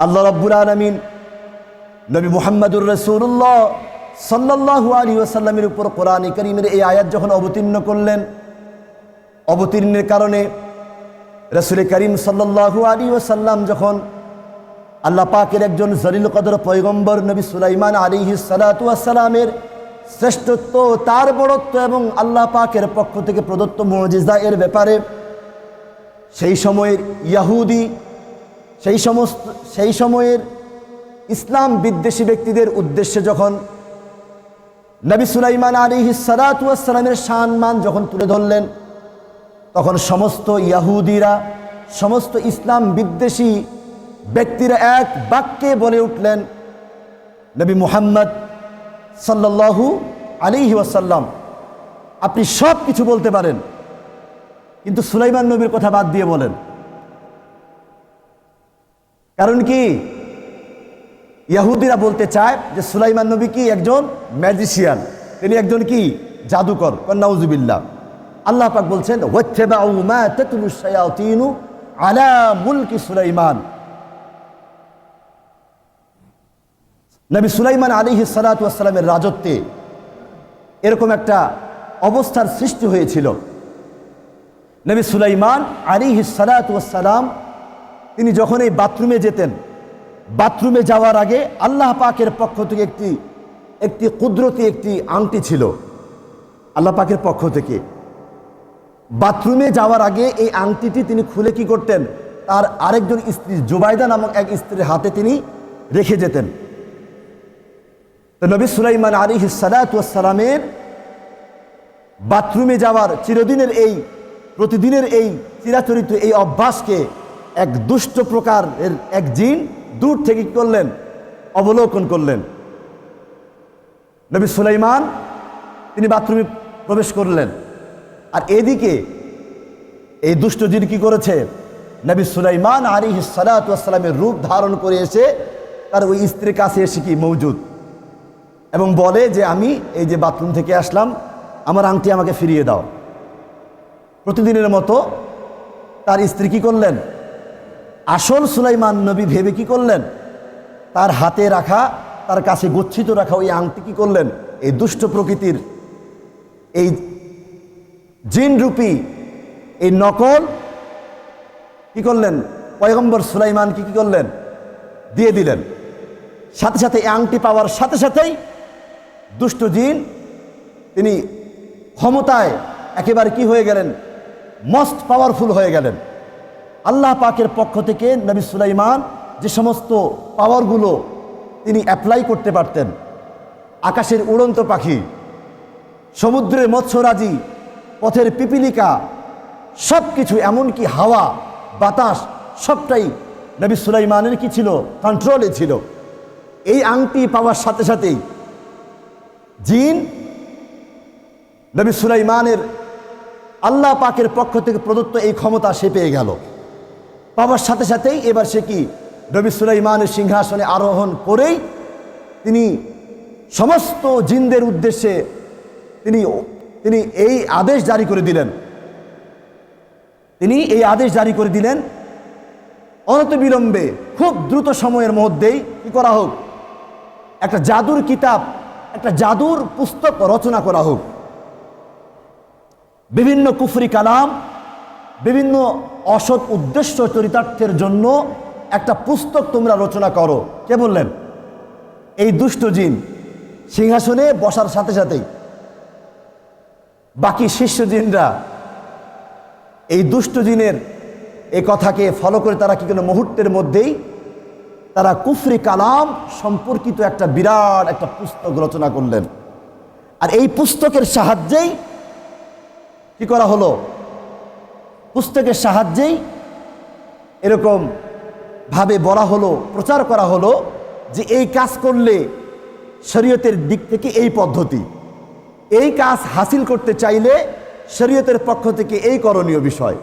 আল্লাহ রব্বুল আলমিন নবী মোহাম্মদুর রসুল্লাহ সাল্লাহু আলী ওসাল্লামের উপর কোরআন করিমের এই আয়াত যখন অবতীর্ণ করলেন, অবতীর্ণের কারণে রসুল করিম সাল্লাহু আলী ওসাল্লাম যখন আল্লাহ পাকের একজন জলিল কদর পয়গম্বর নবী সুলাইমান আলিহি সালাতামের শ্রেষ্ঠত্ব, তার বড়ত্ব এবং আল্লাহ পাকের পক্ষ থেকে প্রদত্ত মজিজা এর ব্যাপারে সেই সময়ের ইয়াহুদি সেই সমস্ত, সেই সময়ের ইসলাম বিদ্বেষী ব্যক্তিদের উদ্দেশ্যে যখন নবী সুলাইমান আলিহি সালাতামের সম্মান যখন তুলে ধরলেন, তখন সমস্ত ইয়াহুদিরা, সমস্ত ইসলাম বিদ্বেষী ব্যক্তিরা এক বাক্যে বলে উঠলেন, নবী মুহাম্মদ সাল্লাল্লাহু আলিহি ওয়াসাল্লাম, আপনি সব কিছু বলতে পারেন, কিন্তু সুলাইমান নবীর কথা বাদ দিয়ে বলেন। কারণ কি? ইয়াহুদিরা বলতে চায় যে সুলাইমান নবী কি একজন ম্যাজিশিয়ান তিনি একজন কি? জাদুকর। কন্নাউজুবিল্লাহ আল্লাহ পাক বলছেন সুলাইমান। নবী সুলাইমান আলিহি সালাতামের রাজত্বে এরকম একটা অবস্থার সৃষ্টি হয়েছিল। নবী সুলাইমান আলিহি সালাতাম তিনি যখন এই বাথরুমে যেতেন, বাথরুমে যাওয়ার আগে আল্লাহ পাকের পক্ষ থেকে একটি একটি কুদরতি একটি আংটি ছিল। আল্লাহ পাকের পক্ষ থেকে। বাথরুমে যাওয়ার আগে এই আংটিটি তিনি খুলে কি করতেন? তার আরেকজন স্ত্রী জুবাইদা নামক এক স্ত্রীর হাতে তিনি রেখে যেতেন। নবী সুলাইমান আলী সালাতামের বাথরুমে যাওয়ার চিরদিনের এই, প্রতিদিনের এই চিরাচরিত এই অভ্যাসকে এক দুষ্ট প্রকারের এক জিন দূর থেকে করলেন? অবলোকন করলেন। নবী সুলাইমান, তিনি বাথরুমে প্রবেশ করলেন। আর এদিকে এই দুষ্ট জিন কি করেছে? নবী সুলাইমান আলী সালাতামের রূপ ধারণ করে এসে তার ওই স্ত্রীর কাছে এসে কি মৌজুদ এবং বলে যে, আমি এই যে বাথরুম থেকে আসলাম, আমার আংটি আমাকে ফিরিয়ে দাও। প্রতিদিনের মতো তার স্ত্রী কি করলেন? আসল সুলাইমান নবী ভেবে কি করলেন? তার হাতে রাখা, তার কাছে গচ্ছিত রাখা ওই আংটি কি করলেন? এই দুষ্ট প্রকৃতির এই জিনরূপী, এই নকল কি করলেন? পয়গম্বর সুলাইমান কি কি করলেন? দিয়ে দিলেন। সাথে সাথে এই আংটি পাওয়ার সাথে সাথেই দুষ্ট জিন, তিনি ক্ষমতায় একেবারে কি হয়ে গেলেন? মস্ট পাওয়ারফুল হয়ে গেলেন। আল্লাহ পাকের পক্ষ থেকে নবী সুলাইমান যে সমস্ত পাওয়ারগুলো তিনি অ্যাপ্লাই করতে পারতেন, আকাশের উড়ন্ত পাখি, সমুদ্রের মৎস্যরাজি, পথের পিপিলিকা সব কিছু এমনকি হাওয়া, বাতাস, সবটাই নবী সুলাইমানের কি ছিল? কন্ট্রোলে ছিল। এই আংটি পাওয়ার সাথে সাথেই জিন নবী সুলাইমানের আল্লাহ পাকের পক্ষ থেকে প্রদত্ত এই ক্ষমতা সে পেয়ে গেল। পাওয়ার সাথে সাথেই এবার সে কি? নবী সুলাইমানের সিংহাসনে আরোহণ করেই তিনি সমস্ত জিনদের উদ্দেশ্যে তিনি তিনি এই আদেশ জারি করে দিলেন। তিনি এই আদেশ জারি করে দিলেন, অনত বিলম্বে, খুব দ্রুত সময়ের মধ্যেই কি করা হোক? একটা জাদুর কিতাব, একটা জাদুর পুস্তক রচনা করা হোক। বিভিন্ন কুফরি কালাম বিভিন্ন অসৎ উদ্দেশ্য চরিতার্থের জন্য একটা পুস্তক তোমরা রচনা করো। কে বললেন? এই দুষ্ট জিন সিংহাসনে বসার সাথে সাথেই। বাকি শিষ্য জিনরা এই দুষ্ট জিনের এই কথাকে ফলো করে তারা কি কোনো মুহূর্তের মধ্যেই তারা কুফরি কালাম সম্পর্কিত একটা বিরাট একটা পুস্তক রচনা করলেন। আর এই পুস্তকের সাহায্যেই কি করা হলো? পুস্তকের সাহায্যেই এরকম ভাবে বলা হলো, প্রচার করা হলো যে এই কাজ করলে শরীয়তের দিক থেকে এই পদ্ধতি। এই কাজ হাসিল করতে চাইলে শরীয়তের পক্ষ থেকে এই করণীয় বিষয়।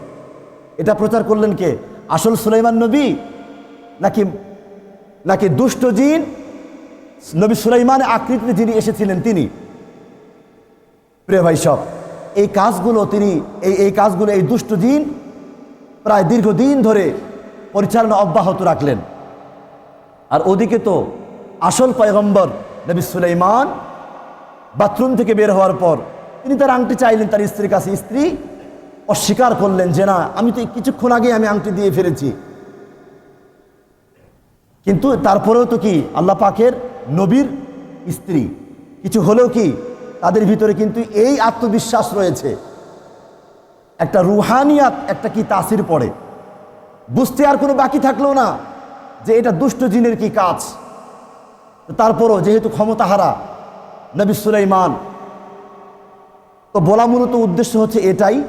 এটা প্রচার করলেন কে? আসল সুলাইমান নবী নাকি নাকি দুষ্ট জিন? নবী সুলাইমান আকৃতিতে যিনি এসেছিলেন তিনি। প্রিয় ভাই সব এই কাজগুলো তিনি, এই এই কাজগুলো এই দুষ্ট দিন প্রায় দীর্ঘদিন ধরে পরিচালনা অব্যাহত রাখলেন। আর ওদিকে তো আসল পয়গম্বর নবী সুলাইমান বাথরুম থেকে বের হওয়ার পর তিনি তার আংটি চাইলেন, তার স্ত্রীর কাছে, স্ত্রী, অস্বীকার করলেন যে না, আমি তো কিছুক্ষণ আগে আমি আংটি দিয়ে ফেলেছি। কিন্তু তারপরেও তো কি আল্লাহ পাকের নবীর স্ত্রী? কিছু হলেও কি তাদের ভিতরে কিন্তু এই আত্মবিশ্বাস রয়েছে। একটা রুহানিয়াত, একটা কি তাসির পড়ে। বুঝতে আর কোনো বাকি থাকল না যে এটা দুষ্ট জিনের কি কাজ। তারপরও যেহেতু ক্ষমতা ক্ষমতাহারা নবী সুলাইমান, তো বলা মূলত উদ্দেশ্য হচ্ছে এটাই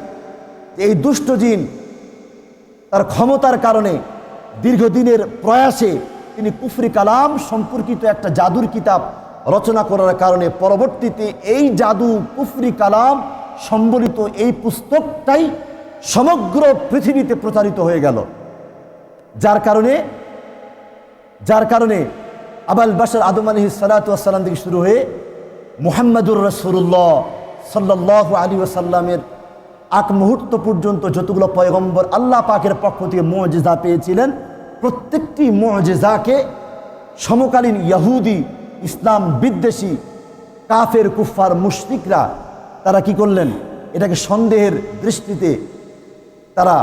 এই দুষ্ট জিন তার ক্ষমতার কারণে দীর্ঘদিনের প্রয়াসে তিনি কুফরি কালাম সম্পর্কিত একটা জাদুর কিতাব রচনা করার কারণে পরবর্তীতে এই জাদু কুফরি কালাম সম্বলিত এই পুস্তকটাই সমগ্র পৃথিবীতে প্রচারিত হয়ে গেল। যার কারণে যার কারণে আবাল বাসার আদম আলহি সালাতাম থেকে শুরু হয়ে মুহাম্মদুর রসুল্লাহ সাল্লাহ আলী ওসাল্লামের আগ মুহূর্ত পর্যন্ত যতগুলো পয়গম্বর আল্লাহ পাকের পক্ষ থেকে মজেজা পেয়েছিলেন, প্রত্যেকটি মজেজাকে সমকালীন ইয়াহুদি ইসলাম বিদ্বেষী, কাফের কুফার মুশরিকরা তারা কি করলেন? এটাকে সন্দেহের দৃষ্টিতে তারা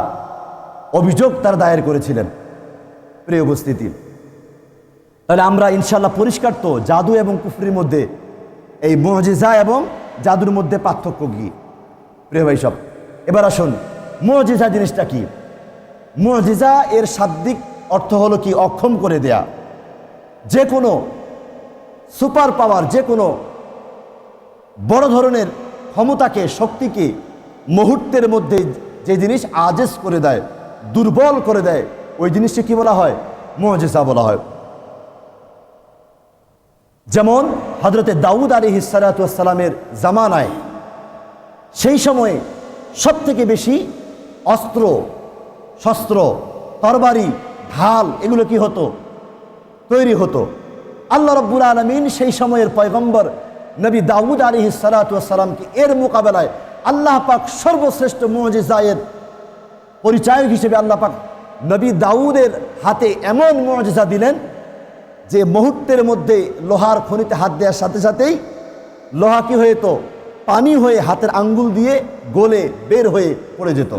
অভিযোগ তারা দায়ের করেছিলেন। প্রিয় উপস্থিতি, তাহলে আমরা ইনশাল্লাহ পরিষ্কার তো জাদু এবং কুফরির মধ্যে এই মজিজা এবং জাদুর মধ্যে পার্থক্য কি? প্রিয় ভাই সব, এবার আসুন, মজিজা জিনিসটা কি? মজিজা এর শাব্দিক অর্থ হলো কি? অক্ষম করে দেয়া। যে কোনো সুপার পাওয়ার যে কোনো বড় ধরনের ক্ষমতাকে, শক্তিকে মুহূর্তের মধ্যে যে জিনিস আজেস করে দেয়, দুর্বল করে দেয়, ওই জিনিসটা কি বলা হয়? মজেসা বলা হয়। যেমন হজরতে দাউদ আলী হিসালাতামের জামানায় সেই সময়ে সব থেকে বেশি অস্ত্র, শস্ত্র, তরবারি, ঢাল, এগুলো কি হতো? তৈরি হতো। আল্লাহ রব্বুল আলমিন সেই সময়ের পয়গম্বর নবী দাউদ আলী সালাতামকে এর মোকাবেলায় আল্লাহ পাক সর্বশ্রেষ্ঠ মজিজায়ের পরিচায়ক হিসেবে আল্লাহ পাক নবী দাউদের হাতে এমন মজা দিলেন যে মুহূর্তের মধ্যে লোহার খনিতে হাত দেওয়ার সাথে সাথেই লোহা কি হয়ে তো পানি হয়ে হাতের আঙ্গুল দিয়ে গলে বের হয়ে পড়ে যেত।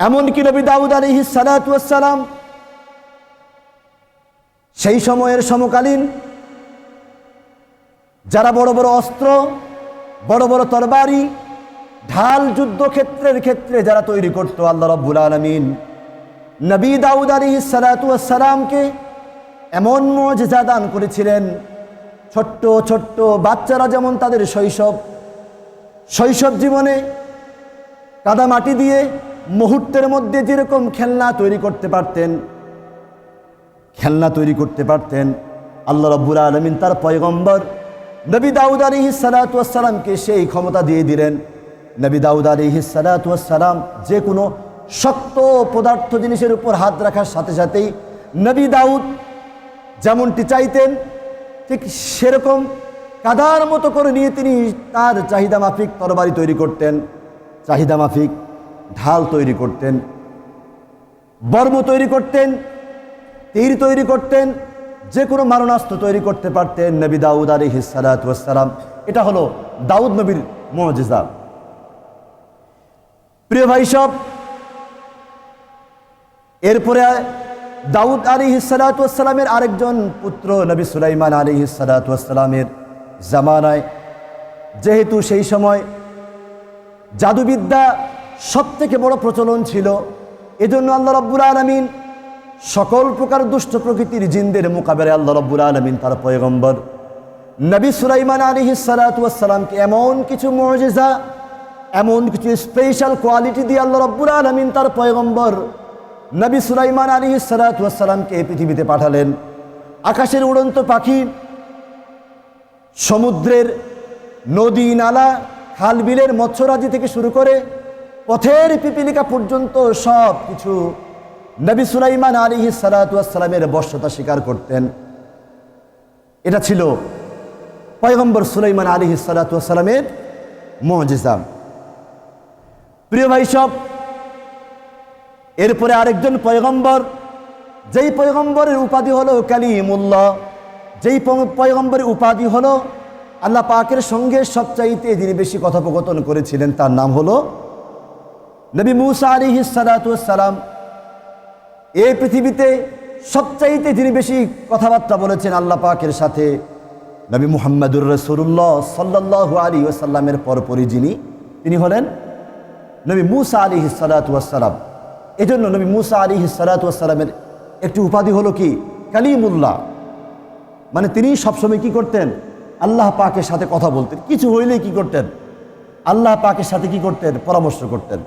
এমনকি নবী দাউদ আলী সালাতাম সেই সময়ের সমকালীন, যারা বড় বড় অস্ত্র, বড় বড় তরবারি, ঢাল যুদ্ধক্ষেত্রের ক্ষেত্রে যারা তৈরি করতো আল্লাহ রব্বুল আলমিন, নবী দাউদ আলী সালাতামকে এমন মজা দান করেছিলেন, ছোট্ট ছোট্ট বাচ্চারা যেমন তাদের শৈশব শৈশব জীবনে কাদা মাটি দিয়ে মুহূর্তের মধ্যে যেরকম খেলনা তৈরি করতে পারতেন খেলনা তৈরি করতে পারতেন। আল্লাহ রব্বুল আলমিন তার পয়গম্বর নবী দাউদ আলী সালাতামকে সেই ক্ষমতা দিয়ে দিলেন। নবী দাউদ আলী সালাতাম যে কোনো শক্ত পদার্থ জিনিসের উপর হাত রাখার সাথে সাথেই নবী দাউদ যেমনটি চাইতেন, ঠিক সেরকম কাদার মতো করে নিয়ে তিনি তার চাহিদা মাফিক তরবারি তৈরি করতেন, চাহিদা মাফিক ঢাল তৈরি করতেন, বর্ম তৈরি করতেন তীর তৈরি করতেন, যে কোনো মারণাস্ত্র তৈরি করতে পারতেন নবী দাউদ আলী হিসালাতাম এটা হলো দাউদ নবীর মজিজা। প্রিয় ভাই সব, এরপরে দাউদ আলী হিসালাতামের আরেকজন পুত্র নবী সুলাইমান আলী হিসালাতামের জামানায়। যেহেতু সেই সময় জাদুবিদ্যা সব থেকে বড় প্রচলন ছিল, এজন্য আল্লাহ রব্বুল আলমিন সকল প্রকার দুষ্ট প্রকৃতির জিনদের মোকাবেলায় আল্লাহ রব্বুল আলমিন তার পয়গম্বর। নবী সুলাইমান আলী সালাতামকে এমন কিছু মজেজা, এমন কিছু স্পেশাল কোয়ালিটি দিয়ে আল্লাহ রব্বুল আলমিন তার পয়গম্বর নবী সুলাইমান আলী সালাতামকে পৃথিবীতে পাঠালেন। আকাশের উড়ন্ত পাখি, সমুদ্রের নদী নালা খাল বিলের মৎস্যরাজি থেকে শুরু করে পথের পিপিলিকা পর্যন্ত সব কিছু নবী সুলাইমান আলী সালাতামের বর্ষতা স্বীকার করতেন। এটা ছিল পয়গম্বর সুলাইমান আলী সালাতামের মজিজাম প্রিয় ভাই সব, এরপরে আরেকজন পয়গম্বর, যেই পয়গম্বরের উপাধি হলো কালিমুল্লাহ, যেই পয়গম্বরের উপাধি হলো আল্লাহ পাকের সঙ্গে সবচাইতে যিনি বেশি কথোপকথন করেছিলেন, তার নাম হলো নবী মুসা আলী সালাম এই পৃথিবীতে সবচাইতে যিনি বেশি কথাবার্তা বলেছেন আল্লাহ পাকের সাথে নবী মুহাম্মদুর রসুল্লাহ সাল্লাহ আলী ওসাল্লামের পরপরই যিনি, তিনি হলেন নবী মুসা আলী সালাতাম এজন্য নবী মুসা আলী সালাতামের একটি উপাধি হলো কি? কালিমুল্লাহ। মানে তিনি সবসময় কি করতেন? আল্লাহ পাকের সাথে কথা বলতেন। কিছু হইলে কি করতেন? আল্লাহ পাকের সাথে কি করতেন? পরামর্শ করতেন।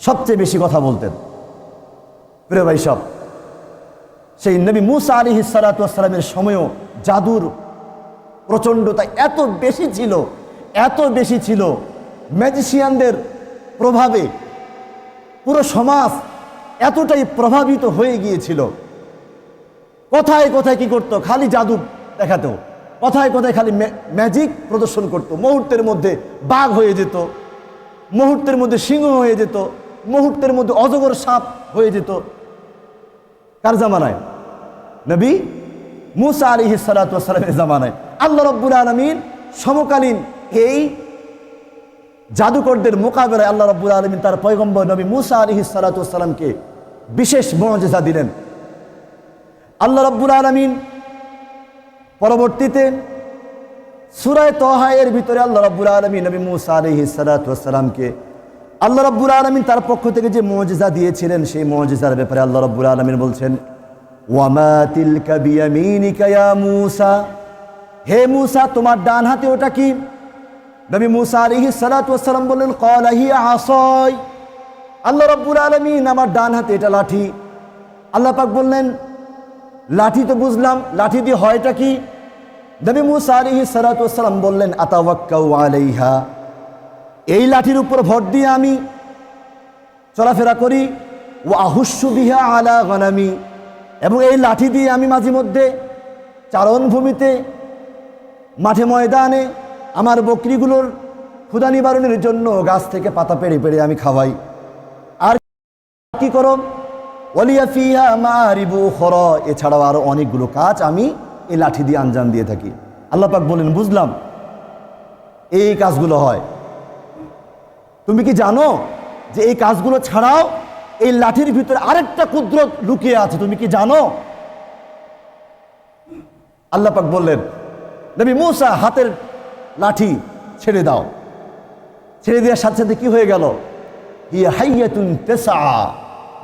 সবচেয়ে বেশি কথা বলতেন। প্রিয় ভাই সব, সেই নবী মুসা আলী সালাতামের সময়ও জাদুর প্রচণ্ডতা এত বেশি ছিল, এত বেশি ছিল ম্যাজিশিয়ানদের প্রভাবে পুরো সমাজ এতটাই প্রভাবিত হয়ে গিয়েছিল। কোথায় কোথায় কি করতো? খালি জাদু দেখাতো, কোথায় কোথায় খালি ম্যাজিক প্রদর্শন করত, মুহূর্তের মধ্যে বাঘ হয়ে যেত, মুহূর্তের মধ্যে সিংহ হয়ে যেত, মুহূর্তের মধ্যে অজগর সাপ হয়ে যেত কার জামানায়? নবী মুসা আলী সালাতামের জামানায়। আল্লাহ রব্বুল আলমিন সমকালীন এই জাদুকরদের মোকাবেলায় আল্লাহ রব্বুল আলমিন তার পয়গম্বর নবী মুসা আলী সালাতামকে বিশেষ মজেজা দিলেন। আল্লাহ রব্বুল আলমিন পরবর্তীতে সুরায় তহায়ের ভিতরে আল্লাহ রব্বুল আলমী নবী মুসা আলহি সালাতামকে আল্লাহ রব্বুল আলমিন তার পক্ষ থেকে যে মজেজা দিয়েছিলেন, সেই মজেজার ব্যাপারে আল্লাহ রব্বুল আলমিন বলছেন মুসা? হে মুসা, তোমার ডান হাতে ওটা কি? নবী মুসা আলহি সালাতাম বললেন কলাহি আসয় আল্লাহ রব্বুল আলমিন আমার ডান হাতে এটা লাঠি। আল্লাহ পাক বললেন, লাঠি তো বুঝলাম, লাঠি দিয়ে হয়টা কি? নবী মুসা আলিহি সালাতাম বললেন, আতাওয়াক্কাউ আলাইহা। এই লাঠির উপর ভর দিয়ে আমি চলাফেরা করি। ও আহুস্যু বিহা আলা গনামি এবং এই লাঠি দিয়ে আমি মাঝে মধ্যে চারণভূমিতে, মাঠে ময়দানে আমার বকরিগুলোর ক্ষুদা নিবারণের জন্য গাছ থেকে পাতা পেড়ে পেড়ে আমি খাওয়াই। আর কি করো ফিহা মারিবু খর। এছাড়াও আরও অনেকগুলো কাজ আমি এই লাঠি দিয়ে আঞ্জাম দিয়ে থাকি। আল্লাহ পাক বলেন, বুঝলাম, এই কাজগুলো হয়। তুমি কি জানো যে এই কাজগুলো ছাড়াও এই লাঠির ভিতরে আরেকটা কুদরত লুকিয়ে আছে? তুমি কি জানো? আল্লাহ পাক বললেন, নবী মুসা, হাতের লাঠি ছেড়ে দাও। ছেড়ে দেওয়ার সাথে সাথে কি হয়ে গেল? তেসা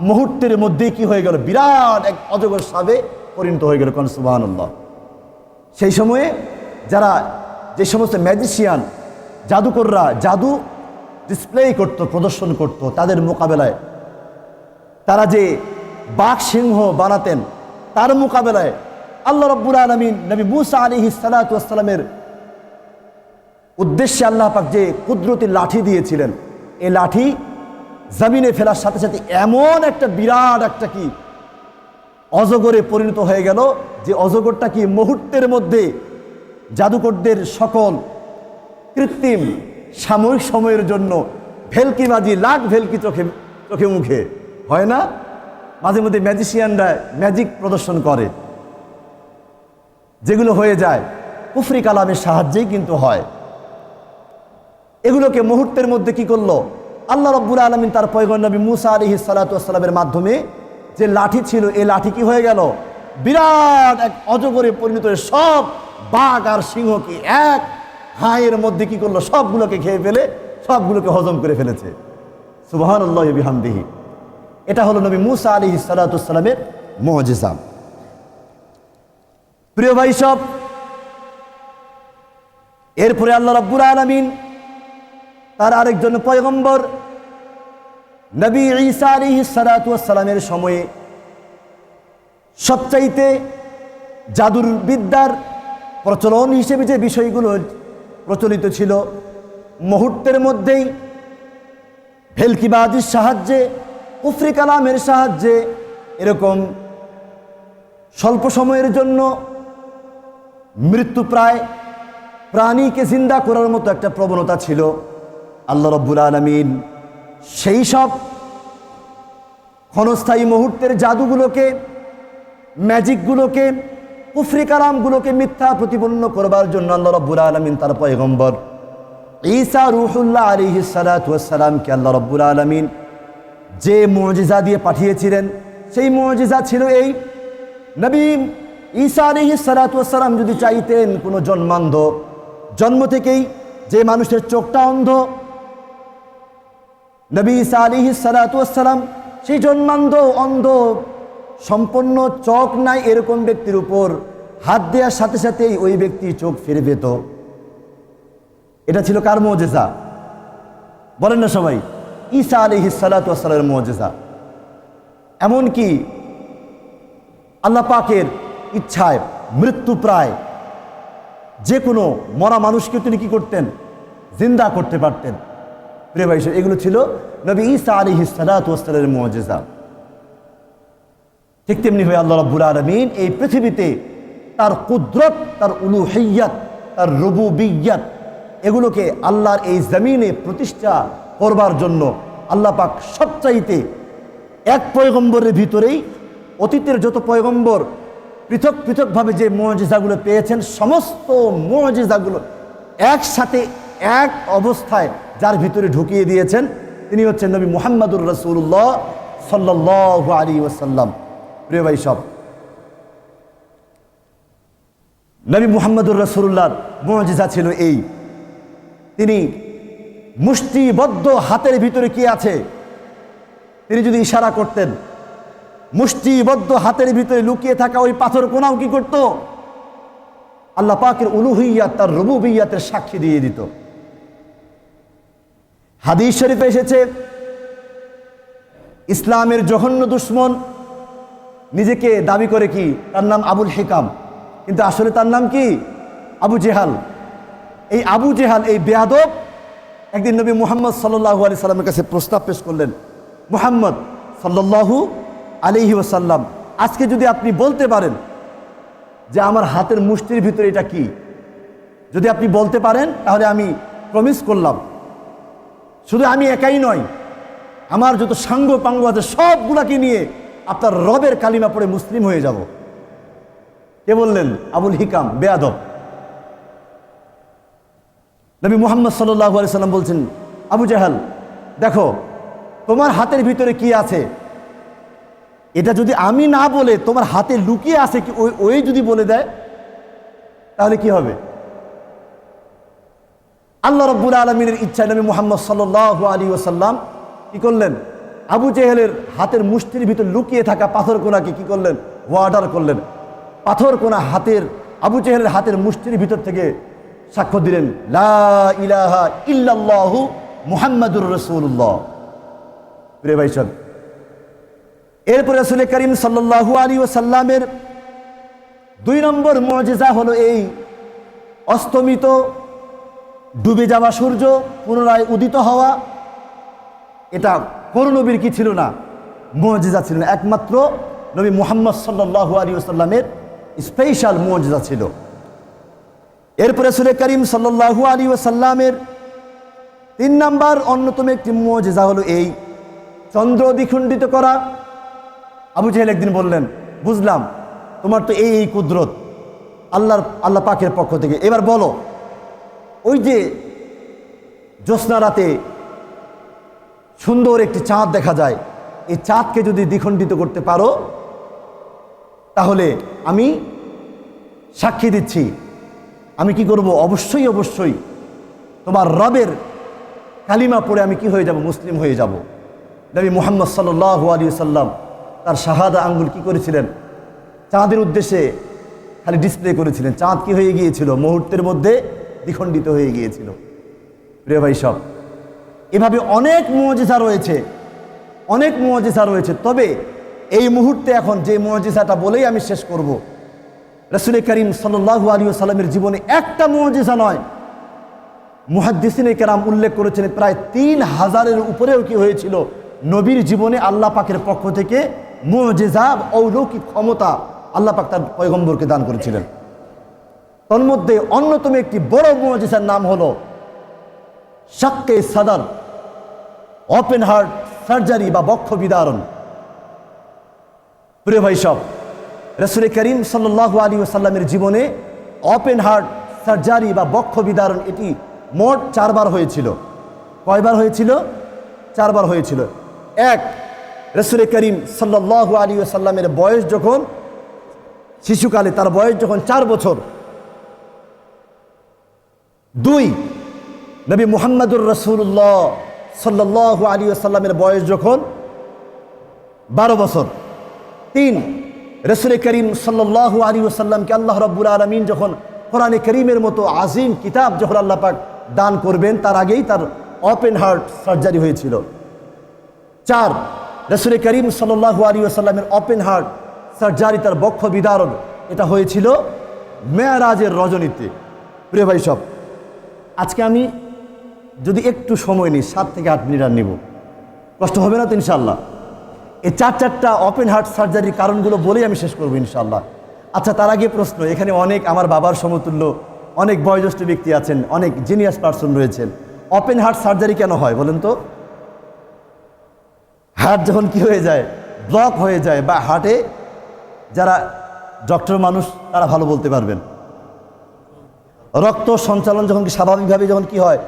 মুহূর্তের মধ্যে কি হয়ে গেল? বিরাট এক অজগর সাবে পরিণত হয়ে গেল কোন সুবাহান্লাহ সেই সময়ে যারা যে সমস্ত ম্যাজিশিয়ান জাদুকররা, জাদু ডিসপ্লে করত, প্রদর্শন করত, তাদের মোকাবেলায়। তারা যে বাঘ সিংহ বানাতেন, তার মোকাবেলায় আল্লাহ রব্বুল আলমিন নবী মুসা আলী সালাতামের উদ্দেশ্যে আল্লাহ পাক যে কুদরতি লাঠি দিয়েছিলেন এই লাঠি জমিনে ফেলার সাথে সাথে এমন একটা বিরাট একটা কি অজগরে পরিণত হয়ে গেল, যে অজগরটা কি মুহূর্তের মধ্যে জাদুকরদের সকল কৃত্রিম সাময়িক সময়ের জন্য ভেলকি ভেলকিবাজি লাখ ভেলকি চোখে চোখে মুখে। হয় না? মাঝে মধ্যে ম্যাজিশিয়ানরা ম্যাজিক প্রদর্শন করে। যেগুলো হয়ে যায়, কুফরি কালামের সাহায্যেই কিন্তু হয়। এগুলোকে মুহূর্তের মধ্যে কি করল? আল্লাহ রব্বুল আলমিন তার পয়গন নবী মুসা আলী সালাতামের মাধ্যমে যে লাঠি ছিল, এই লাঠি কি হয়ে গেল? বিরাট এক অজগরে পরিণত সব বাঘ আর সিংহকে এক হাঁয়ের মধ্যে কি করল? সবগুলোকে খেয়ে ফেলে, সবগুলোকে হজম করে ফেলেছে। সুবাহান আল্লাহ বিহামদিহি। এটা হলো নবী মুসা আলী সালাতামের মহজেসাম প্রিয় ভাই সব, এরপরে আল্লাহ রব্বুল আলমিন তার আরেকজন পয়গম্বর নবী ঈসা আলী সালাতামের সময়ে সবচাইতে জাদুর বিদ্যার প্রচলন হিসেবে যে বিষয়গুলো প্রচলিত ছিল। মুহূর্তের মধ্যেই ভেলকিবাজির সাহায্যে উফরি কালামের সাহায্যে এরকম স্বল্প সময়ের জন্য মৃত্যুপ্রায় প্রাণীকে জিন্দা করার মতো একটা প্রবণতা ছিল। আল্লাহ রব্বুল আলমিন সেই সব ক্ষণস্থায়ী মুহূর্তের জাদুগুলোকে, ম্যাজিকগুলোকে কুফরি কালামগুলোকে মিথ্যা প্রতিপন্ন করবার জন্য আল্লাহ রব্বুল আলমিন তার পয়গম্বর। ঈসা রুহুল্লাহ আলিহি সালাতামকে আল্লাহ রব্বুল আলমিন যে মজিজা দিয়ে পাঠিয়েছিলেন, সেই মজিজা ছিল এই নবী ঈসা আলিহি সালাতাম যদি চাইতেন কোনো জন্মান্ধ, জন্ম থেকেই যে মানুষের চোখটা অন্ধ, নবী ঈসা আলিহি সালাতাম সেই জন্মান্ধ, অন্ধ সম্পন্ন চোখ নাই এরকম ব্যক্তির উপর, হাত দেওয়ার সাথে সাথেই ওই ব্যক্তি চোখ ফিরে পেত। এটা ছিল কার মজেজা? বলেন না সবাই, ঈসা আলিহি সালাতামের মজেজা। এমনকি আল্লাহ পাকের ইচ্ছায় মৃত্যু প্রায়। যে কোনো মরা মানুষকে তিনি কি করতেন? জিন্দা করতে পারতেন। প্রিয় ভাই, এগুলো ছিল নবী ঈসা আলিহি সালাতামের মজেজা। ঠিক তেমনি হয়ে আল্লাহ রব্বুল আলমিন এই পৃথিবীতে তার কুদরত, তার উলুহিয়াত, তার রবুবিয়াত, এগুলোকে আল্লাহর এই জমিনে প্রতিষ্ঠা করবার জন্য আল্লাহ পাক সবচাইতে এক পয়গম্বরের ভিতরেই অতীতের যত পয়গম্বর পৃথক পৃথকভাবে যে মজিজাগুলো পেয়েছেন, সমস্ত মজিজাগুলো একসাথে এক অবস্থায় যার ভিতরে ঢুকিয়ে দিয়েছেন, তিনি হচ্ছেন নবী মোহাম্মদুর রসুল্লাহ সাল্লাহ আলী ওসাল্লাম প্রিয় ভাই সব। নবী মুহাম্মদুর রসুল্লাহর মজিজা ছিল এই। তিনি মুষ্টিবদ্ধ হাতের ভিতরে কি আছে? তিনি যদি ইশারা করতেন, মুষ্টিবদ্ধ হাতের ভিতরে লুকিয়ে থাকা ওই পাথর কোনাও কি করত? আল্লাহ পাকের উলুহিয়াত, তার রবুবিয়াতের সাক্ষী দিয়ে দিত। হাদিস শরীফে এসেছে, ইসলামের জঘন্য দুশ্মন নিজেকে দাবি করে কি? তার নাম আবুল হেকাম। কিন্তু আসলে তার নাম কি? আবু জেহাল। এই আবু জেহাল, এই বেয়াদব একদিন নবী মুহাম্মদ সাল্লাহু আলি সাল্লামের কাছে প্রস্তাব পেশ করলেন। মুহাম্মদ সাল্লাহু আলিহি ওসাল্লাম আজকে যদি আপনি বলতে পারেন যে আমার হাতের মুষ্টির ভিতরে এটা কি? যদি আপনি বলতে পারেন, তাহলে আমি প্রমিস করলাম। শুধু আমি একাই নয়, আমার যত সাঙ্গ পাঙ্গ আছে সবগুলাকে নিয়ে আপনার রবের কালিমা পড়ে মুসলিম হয়ে যাব। কে বললেন? আবুল হিকাম, বেয়াদব। নবী মুহাম্মদ সাল্লাহ সাল্লাম বলছেন, আবু জাহাল, দেখো, তোমার হাতের ভিতরে কি আছে? এটা যদি আমি না বলে তোমার হাতে লুকিয়ে আছে কি ওই ওই যদি বলে দেয়, তাহলে কি হবে? আল্লাহ রব্বুল আলমিনের ইচ্ছায় নবী মোহাম্মদ সাল আলী ওসাল্লাম কি করলেন? আবু জেহেলের হাতের মুষ্টির ভিতর লুকিয়ে থাকা পাথর কোনাকে কি করলেন? ওয়ার্ডার করলেন। পাথর কোনা হাতের, আবু জেহেলের হাতের মুষ্টির ভিতর থেকে সাক্ষ্য দিলেন, লা ইলাহা ইল্লাল্লাহু মুহাম্মাদুর রসুল্লাহ প্রিয় ভাই সব এরপরে রসুল করিম সাল্লাহু আলী ও সাল্লামের দুই নম্বর মজেজা হলো এই অস্তমিত, ডুবে যাওয়া সূর্য পুনরায় উদিত হওয়া। এটা কোন নবীর কি ছিল না? মজেজা ছিল না। একমাত্র নবী মোহাম্মদ সাল্লাহু আলী ওসাল্লামের স্পেশাল মজেজা ছিল। এরপরে সুরে করিম সাল্লাহু আলী ওসাল্লামের তিন নাম্বার অন্যতম একটি মজেজা হলো এই। চন্দ্র দ্বিখণ্ডিত করা। আবু জাহেল একদিন বললেন, বুঝলাম, তোমার তো এই এই কুদরত, আল্লাহর, আল্লাহ পাকের পক্ষ থেকে। এবার বলো, ওই যে জ্যোৎস্না রাতে সুন্দর একটি চাঁদ দেখা যায়। এই চাঁদকে যদি দ্বিখণ্ডিত করতে পারো, তাহলে আমি সাক্ষী দিচ্ছি। আমি কি করব? অবশ্যই অবশ্যই। তোমার রবের কালিমা পড়ে আমি কি হয়ে যাব? মুসলিম হয়ে যাব। নবী মোহাম্মদ সাল্লাহ আলী সাল্লাম তার শাহাদা আঙ্গুল কি করেছিলেন? চাঁদের উদ্দেশ্যে খালি ডিসপ্লে করেছিলেন। চাঁদ কি হয়ে গিয়েছিল? মুহূর্তের মধ্যে দ্বিখণ্ডিত হয়ে গিয়েছিল। প্রিয় ভাই সব এভাবে অনেক মজিসা রয়েছে, অনেক মজিসা রয়েছে। তবে এই মুহূর্তে এখন যে মজিসাটা বলেই আমি শেষ করব, রসুল করিম সাল্লাহ আলী সাল্লামের জীবনে একটা মজিসা নয়। মুহাদ্দিসিনে কেরাম উল্লেখ করেছেন, প্রায় তিন হাজারের উপরেও কি হয়েছিল? নবীর জীবনে আল্লাহ পাকের পক্ষ থেকে মজেজা অলৌকিক ক্ষমতা আল্লাহ পাক তার পয়গম্বরকে দান করেছিলেন। তন্মধ্যে অন্যতম একটি বড় মজেজার নাম হলো শাক্কে সাদার। ওপেন হার্ট সার্জারি বা বক্ষ বিদারণ। প্রিয় ভাই সব, রসুল করিম সাল্লাহ আলী সাল্লামের জীবনে ওপেন হার্ট সার্জারি বা বক্ষ বিদারণ এটি মোট চারবার হয়েছিল। কয়বার হয়েছিল? চারবার হয়েছিল। এক, রসুল করিম সাল্লাহ আলী সাল্লামের বয়স যখন, শিশুকালে তার বয়স যখন চার বছর। দুই, নবী মুহাম্মদুর রসুল্লাহ সাল্লাহ আলী সাল্লামের বয়স যখন বারো বছর, তিন, রসুল করিম সাল্লাহ আলী সাল্লামকে আল্লাহ রব্বুল আলমিন যখন কোরআনে করিমের মতো আজিম কিতাব যখন আল্লাহ পাক দান করবেন, তার আগেই তার ওপেন হার্ট সার্জারি হয়েছিল। চার, রসুল করিম সাল্লাহ আলী সাল্লামের ওপেন হার্ট সার্জারি তার বক্ষ বিদারণ, এটা হয়েছিল মেয়ারাজের রজনীতে। প্রিয় ভাই সব, আজকে আমি যদি একটু সময় নিই, সাত থেকে আট মিনিট আর নিব। কষ্ট হবে না তো ইনশাল্লাহ এই চার চারটা ওপেন হার্ট সার্জারির কারণগুলো বলেই আমি শেষ করব ইনশাল্লাহ আচ্ছা তার আগে প্রশ্ন, এখানে অনেক আমার বাবার সমতুল্য, অনেক বয়োজ্যেষ্ঠ ব্যক্তি আছেন, অনেক জিনিয়াস পার্সন রয়েছেন। ওপেন হার্ট সার্জারি কেন হয় বলেন তো? হার্ট যখন কি হয়ে যায় ব্লক হয়ে যায়, বা হার্টে যারা ডক্টর মানুষ, তারা ভালো বলতে পারবেন। রক্ত সঞ্চালন যখন কি স্বাভাবিকভাবে যখন কি হয়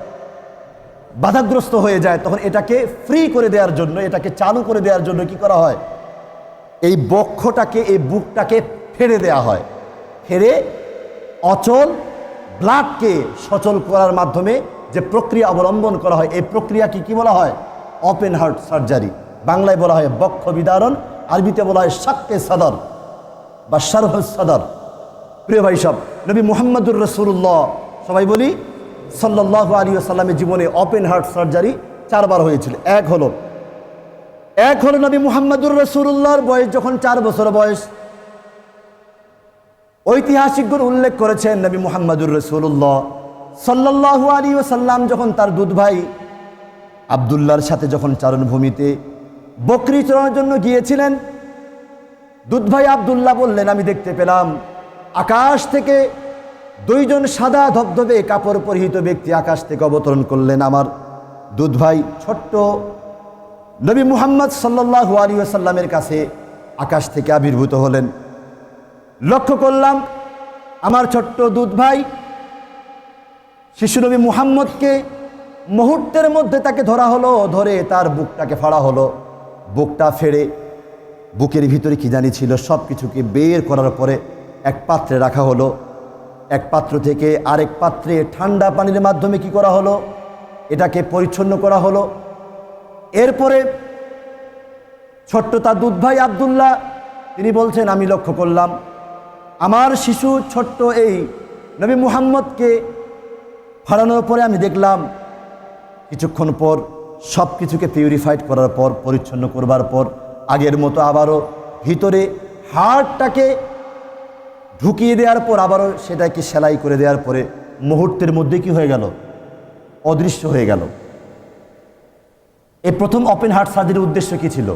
বাধাগ্রস্ত হয়ে যায়, তখন এটাকে ফ্রি করে দেওয়ার জন্য, এটাকে চালু করে দেওয়ার জন্য কি করা হয়? এই বক্ষটাকে, এই বুকটাকে ফেরে দেয়া হয়। ফেরে অচল ব্লাডকে সচল করার মাধ্যমে যে প্রক্রিয়া অবলম্বন করা হয়, এই প্রক্রিয়াকে কি বলা হয়? ওপেন হার্ট সার্জারি বাংলায় বলা হয় বক্ষ বিদারণ, আরবিতে বলা হয় সাক্কে সদর বা শারহ সদর। প্রিয় ভাই সব, নবী মুহাম্মদুর রসুল্লাহ সবাই বলি সাল্লাহ আলী সাল্লামের জীবনে ওপেন হার্ট সার্জারি চারবার হয়েছিল। এক হলো এক হলো নবী মুহাম্মদুর রসুল্লাহর বয়স যখন চার বছর বয়স। ঐতিহাসিকগণ উল্লেখ করেছেন নবী মুহাম্মদুর রসুল্লাহ সাল্লাহু আলী সাল্লাম যখন তার দুধ ভাই আবদুল্লার সাথে যখন চারণভূমিতে বকরি চড়ানোর জন্য গিয়েছিলেন, দুধ ভাই আবদুল্লাহ বললেন, আমি দেখতে পেলাম আকাশ থেকে দুইজন সাদা ধবধবে কাপড় পরিহিত ব্যক্তি আকাশ থেকে অবতরণ করলেন আমার দুধ ভাই ছোট্ট নবী মুহাম্মদ সাল্লাহু আলী সাল্লামের কাছে আকাশ থেকে আবির্ভূত হলেন। লক্ষ্য করলাম আমার ছোট্ট দুধ ভাই শিশু নবী মুহাম্মদকে মুহূর্তের মধ্যে তাকে ধরা হলো, ধরে তার বুকটাকে ফাড়া হলো, বুকটা ফেড়ে বুকের ভিতরে কি জানি ছিল সব কিছুকে বের করার পরে এক পাত্রে রাখা হলো। এক পাত্র থেকে আরেক পাত্রে ঠান্ডা পানির মাধ্যমে কি করা হলো? এটাকে পরিচ্ছন্ন করা হলো। এরপরে ছোট্ট তার দুধ ভাই আবদুল্লাহ, তিনি বলছেন, আমি লক্ষ্য করলাম, আমার শিশু ছোট্ট এই নবী মুহাম্মদকে ফাড়ানোর পরে আমি দেখলাম, কিছুক্ষণ পর সব কিছুকে পিউরিফাইড করার পর, পরিচ্ছন্ন করবার পর, আগের মতো আবারও ভিতরে হাড়টাকে ঢুকিয়ে দেওয়ার পর আবারও সেটাকে সেলাই করে দেওয়ার পরে মুহূর্তের মধ্যে কি হয়ে গেল? অদৃশ্য হয়ে গেল। এই প্রথম ওপেন হার্ট সার্জারির উদ্দেশ্য কি ছিল?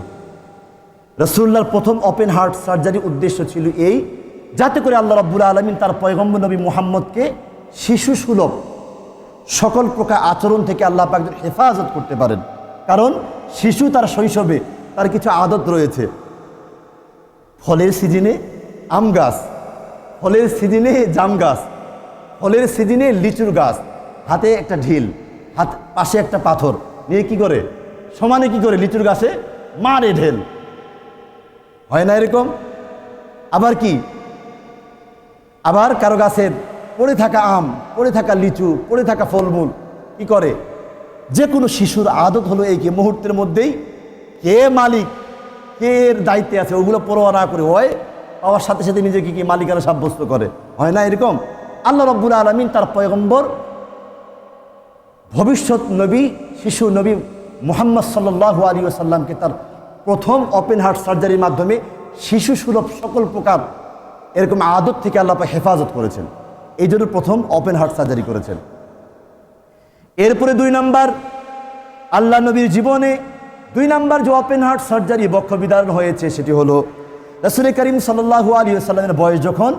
রসুল্লার প্রথম ওপেন হার্ট সার্জারির উদ্দেশ্য ছিল এই, যাতে করে আল্লাহ রাব্বুল আলমিন তার পয়গম্বর নবী মুহাম্মদকে শিশু সুলভ সকল প্রকার আচরণ থেকে আল্লাহ পাক হেফাজত করতে পারেন। কারণ শিশু তার শৈশবে তার কিছু আদত রয়েছে। ফলের সিজনে আম গাছ ফলের সিজনে জাম গাছ ফলের সিজনে লিচুর গাছ, হাতে একটা ঢিল, হাত পাশে একটা পাথর, নিয়ে কি করে? সমানে কি করে লিচুর গাছে? মারে ঢেল। হয় না এরকম? আবার কি? আবার কারও গাছের পড়ে থাকা আম, পড়ে থাকা লিচু, পড়ে থাকা ফলমূল, কি করে? যে কোনো শিশুর আদত হলো এই কি মুহূর্তের মধ্যেই কে মালিক, কে এর দায়িত্বে আছে? ওগুলো পরোয়া না করে হয় পাওয়ার সাথে সাথে নিজেকে কি মালিকানা সাব্যস্ত করে? হয় না এরকম? আল্লাহ রব্বুল আলমিন তার পয়গম্বর, ভবিষ্যৎ নবী, শিশু নবী মোহাম্মদ সাল্লাহ আলী সাল্লামকে তার প্রথম ওপেন হার্ট সার্জারির মাধ্যমে শিশু সুলভ সকল প্রকার এরকম আদত থেকে আল্লাহ হেফাজত করেছেন। এই জন্য প্রথম ওপেন হার্ট সার্জারি করেছেন। এরপরে দুই নাম্বার, আল্লাহ নবীর জীবনে দুই নাম্বার যে ওপেন হার্ট সার্জারি বক্ষ বিদারণ হয়েছে সেটি হলো রসুল করিম সাল্লাহু আলী সাল্লামের বয়স যখন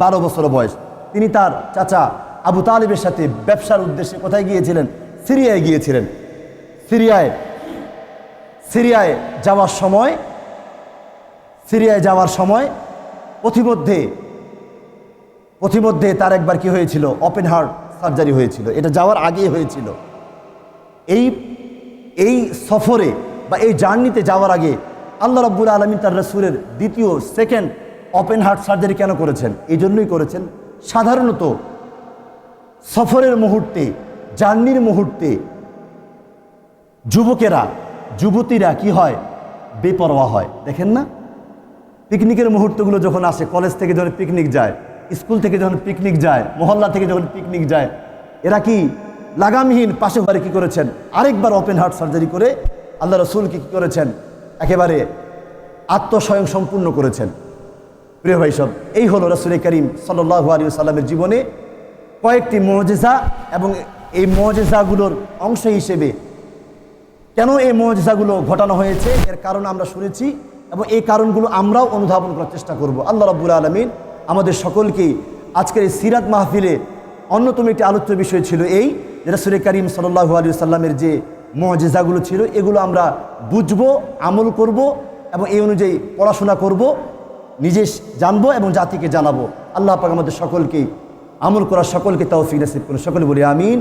বারো বছর বয়স, তিনি তার চাচা আবু তালিবের সাথে ব্যবসার উদ্দেশ্যে কোথায় গিয়েছিলেন? সিরিয়ায় গিয়েছিলেন। সিরিয়ায় সিরিয়ায় যাওয়ার সময়, সিরিয়ায় যাওয়ার সময় পথিমধ্যে পথিমধ্যে তার একবার কি হয়েছিল? ওপেন হার্ট সার্জারি হয়েছিল। এটা যাওয়ার আগেই হয়েছিল। এই এই সফরে বা এই জার্নিতে যাওয়ার আগে আল্লাহ রব্বুল আলমী তার রসুলের দ্বিতীয় সেকেন্ড ওপেন হার্ট সার্জারি কেন করেছেন? এই জন্যই করেছেন। সাধারণত সফরের মুহূর্তে, জার্নির মুহূর্তে যুবকেরা, যুবতীরা কি হয়? বেপরোয়া হয়। দেখেন না? পিকনিকের মুহূর্তগুলো যখন আসে কলেজ থেকে যখন পিকনিক যায়, স্কুল থেকে যখন পিকনিক যায়, মহল্লা থেকে যখন পিকনিক যায়, এরা কি লাগামহীন পাশে ঘরে কি করেছেন? আরেকবার ওপেন হার্ট সার্জারি করে আল্লাহ রসুল কি করেছেন? একেবারে আত্মস্বয়ং সম্পূর্ণ করেছেন। প্রিয় ভাই সব, এই হলো রসুল করিম সাল্লাহ আলী সাল্লামের জীবনে কয়েকটি মজেজা এবং এই মজেজাগুলোর অংশ হিসেবে কেন এই মজেজাগুলো ঘটানো হয়েছে, এর কারণ আমরা শুনেছি এবং এই কারণগুলো আমরাও অনুধাবন করার চেষ্টা করব। আল্লাহ রাব্বুল আলমিন আমাদের সকলকেই আজকের এই সিরাত মাহফিলে অন্যতম একটি আলোচ্য বিষয় ছিল এই রসুল করিম সাল্লাহ আলী সাল্লামের যে মজেজাগুলো ছিল, এগুলো আমরা বুঝব, আমল করব এবং এই অনুযায়ী পড়াশোনা করব, নিজে জানব এবং জাতিকে জানাব। আল্লাহ পাক আমাদের সকলকেই আমল করার সকলকে তৌফিক নসিব করুন। সকলে বলি আমিন।